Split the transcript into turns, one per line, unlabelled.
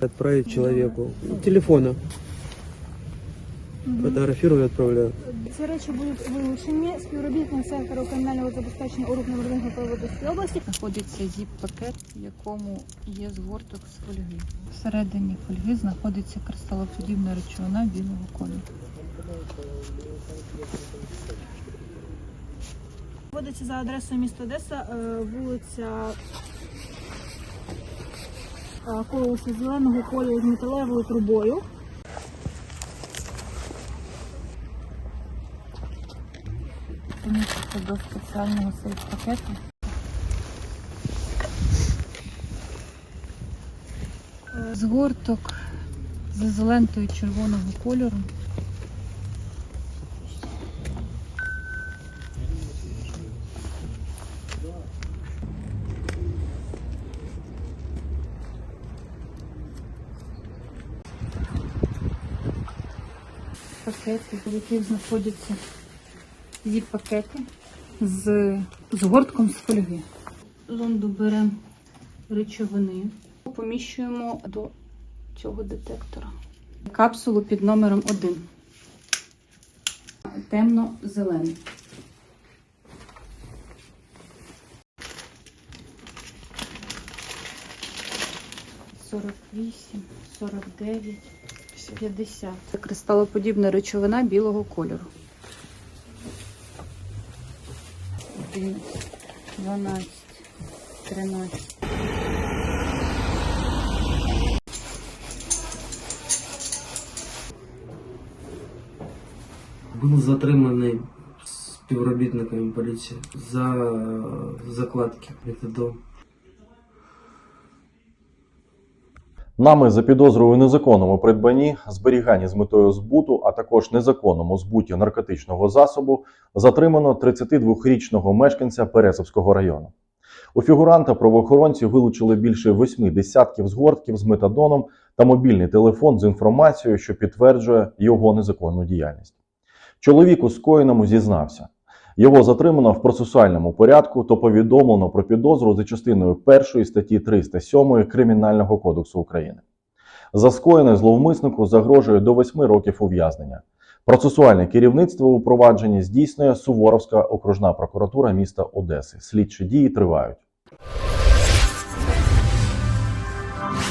Отправить человеку ну, телефона. Фотографирую и отправляю.
Ці речі будуть вилучені співробітник сектору кримінального забезпечення органів Верховної Павлодарської області.
знаходиться зіп-пакет, в якому є згорток з фольги. Всередині фольги знаходиться кристалоподібна речовина білого кольору.
Вводиться за адресою міста Одеса, е, вулиця е, зеленого кольору з металевою трубою.
До спеціального сейф-пакету. Згорток з ізолентою червоного кольору. Пакети, в яких знаходяться зіп-пакети з згортком з фольги. Зонду беремо речовини, поміщуємо до цього детектора. Капсулу під номером 1. Темно-зелений. Сорок вісім, сорок дев'ять, п'ятдесят. Це кристалоподібна речовина білого кольору. 12, 13.
Був затриманий співробітниками поліції за закладки метадон.
Нами за підозрою незаконному придбанні, зберіганні з метою збуту, а також незаконному збуті наркотичного засобу затримано 32-річного мешканця Пересовського району. У фігуранта правоохоронці вилучили більше восьми десятків згортків з метадоном та мобільний телефон з інформацією, що підтверджує його незаконну діяльність. Чоловік у скоєному зізнався. Його затримано в процесуальному порядку то повідомлено про підозру за частиною 1 статті 307 Кримінального кодексу України. За скоєне зловмиснику загрожує до 8 років ув'язнення. Процесуальне керівництво у провадженні здійснює Суворовська окружна прокуратура міста Одеси. Слідчі дії тривають.